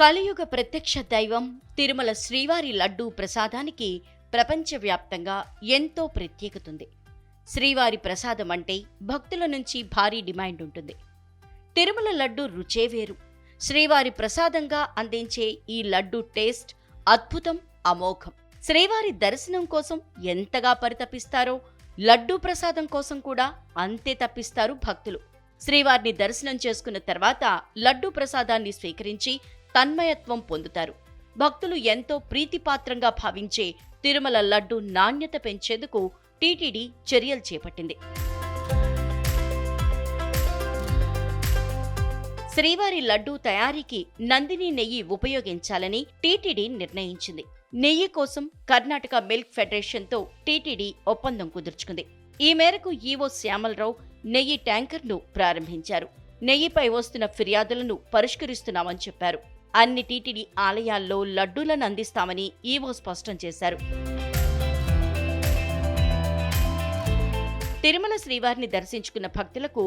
కలియుగ ప్రత్యక్ష దైవం తిరుమల శ్రీవారి లడ్డూ ప్రసాదానికి ప్రపంచవ్యాప్తంగా ఎంతో ప్రత్యేకతుంది. శ్రీవారి ప్రసాదం అంటే భక్తుల నుంచి భారీ డిమాండ్ ఉంటుంది. తిరుమల లడ్డు రుచే వేరు. శ్రీవారి ప్రసాదంగా అందించే ఈ లడ్డు టేస్ట్ అద్భుతం అమోఘం. శ్రీవారి దర్శనం కోసం ఎంతగా పరితపిస్తారో లడ్డూ ప్రసాదం కోసం కూడా అంతే తప్పిస్తారు భక్తులు. శ్రీవారిని దర్శనం చేసుకున్న తర్వాత లడ్డూ ప్రసాదాన్ని స్వీకరించి తన్మయత్వం పొందుతారు. భక్తులు ఎంతో ప్రీతిపాత్రంగా భావించే తిరుమల లడ్డు నాణ్యత పెంచేందుకు టీటీడీ చర్యలు చేపట్టింది. శ్రీవారి లడ్డూ తయారీకి నందిని నెయ్యి ఉపయోగించాలని టీటీడీ నిర్ణయించింది. నెయ్యి కోసం కర్ణాటక మిల్క్ ఫెడరేషన్తో టీటీడీ ఒప్పందం కుదుర్చుకుంది. ఈ మేరకు ఈవో శ్యామలరావు నెయ్యి ట్యాంకర్ను ప్రారంభించారు. నెయ్యిపై వస్తున్న ఫిర్యాదులను పరిష్కరిస్తున్నామని చెప్పారు. అన్ని టీటీడీ ఆలయాల్లో లడ్డూలను అందిస్తామని ఈవో స్పష్టం చేశారు. తిరుమల శ్రీవారిని దర్శించుకున్న భక్తులకు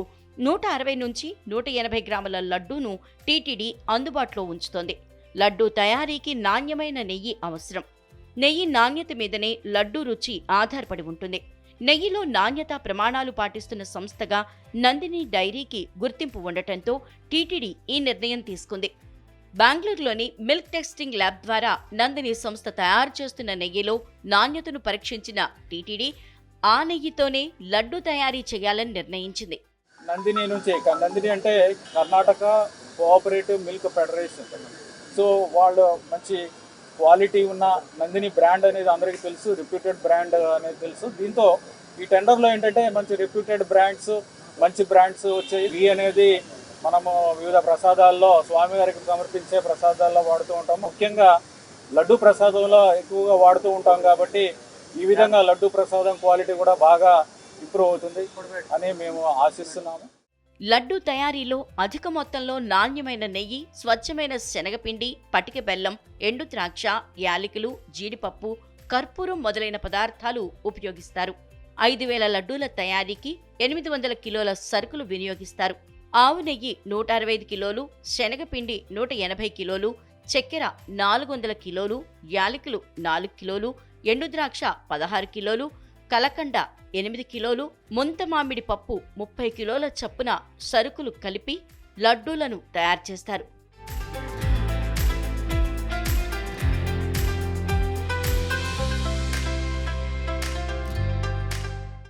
నూట అరవై నుంచి నూట ఎనభై గ్రాముల లడ్డూను టీటీడీ అందుబాటులో ఉంచుతోంది. లడ్డూ తయారీకి నాణ్యమైన నెయ్యి అవసరం. నెయ్యి నాణ్యత మీదనే లడ్డూ రుచి ఆధారపడి ఉంటుంది. నెయ్యిలో నాణ్యత ప్రమాణాలు పాటిస్తున్న సంస్థగా నందిని డైరీకి గుర్తింపు ఉండటంతో టీటీడీ ఈ నిర్ణయం తీసుకుంది. బెంగళూరులోని మిల్క్ టెస్టింగ్ ల్యాబ్ ద్వారా నందిని సంస్థ తయారు చేస్తున్న నెయ్యిలో నాణ్యతను పరీక్షించిన టీటీడీ ఆ నెయ్యితోనే లడ్డు తయారీ చేయాలని నిర్ణయించింది. నందిని నుంచి నందిని అంటే Karnataka cooperative milk federation. So వాళ్ళు మంచి క్వాలిటీ ఉన్న నందిని బ్రాండ్ అనేది అందరికీ తెలుసు రిప్యూటెడ్ బ్రాండ్ అనేది తెలుసు. దీంతో ఈ టెండర్లో ఏంటంటే మంచి రిప్యూటెడ్ బ్రాండ్స్ మంచి బ్రాండ్స్ వచ్చాయి. ఈ అనేది మనము వివిధ ప్రసాదాల్లో స్వామివారికి సమర్పించే ప్రసాదాల్లో వాడుతూ ఉంటాం. ముఖ్యంగా లడ్డు ప్రసాదంలో ఎక్కువగా వాడుతూ ఉంటాం కాబట్టి ఈ విధంగా లడ్డు ప్రసాదం క్వాలిటీ కూడా బాగా ఇంప్రూవ్ అవుతుంది అని మేము ఆశిస్తున్నాము. లడ్డు తయారీలో అధిక మొత్తంలో నాణ్యమైన నెయ్యి స్వచ్ఛమైన శనగపిండి పటిక బెల్లం ఎండు ద్రాక్ష యాలకులు జీడిపప్పు కర్పూరం మొదలైన పదార్థాలు ఉపయోగిస్తారు. ఐదు వేల లడ్డూల తయారీకి ఎనిమిది వందల కిలోల సరుకులు వినియోగిస్తారు. ఆవు నెయ్యి నూట అరవై ఐదు కిలోలు శనగపిండి నూట ఎనభై కిలోలు చక్కెర నాలుగు వందల కిలోలు యాలకులు నాలుగు కిలోలు ఎండుద్రాక్ష పదహారు కిలోలు కలకండ ఎనిమిది కిలోలు ముంత మామిడి పప్పు ముప్పై కిలోల చప్పున సరుకులు కలిపి లడ్డూలను తయారు చేస్తారు.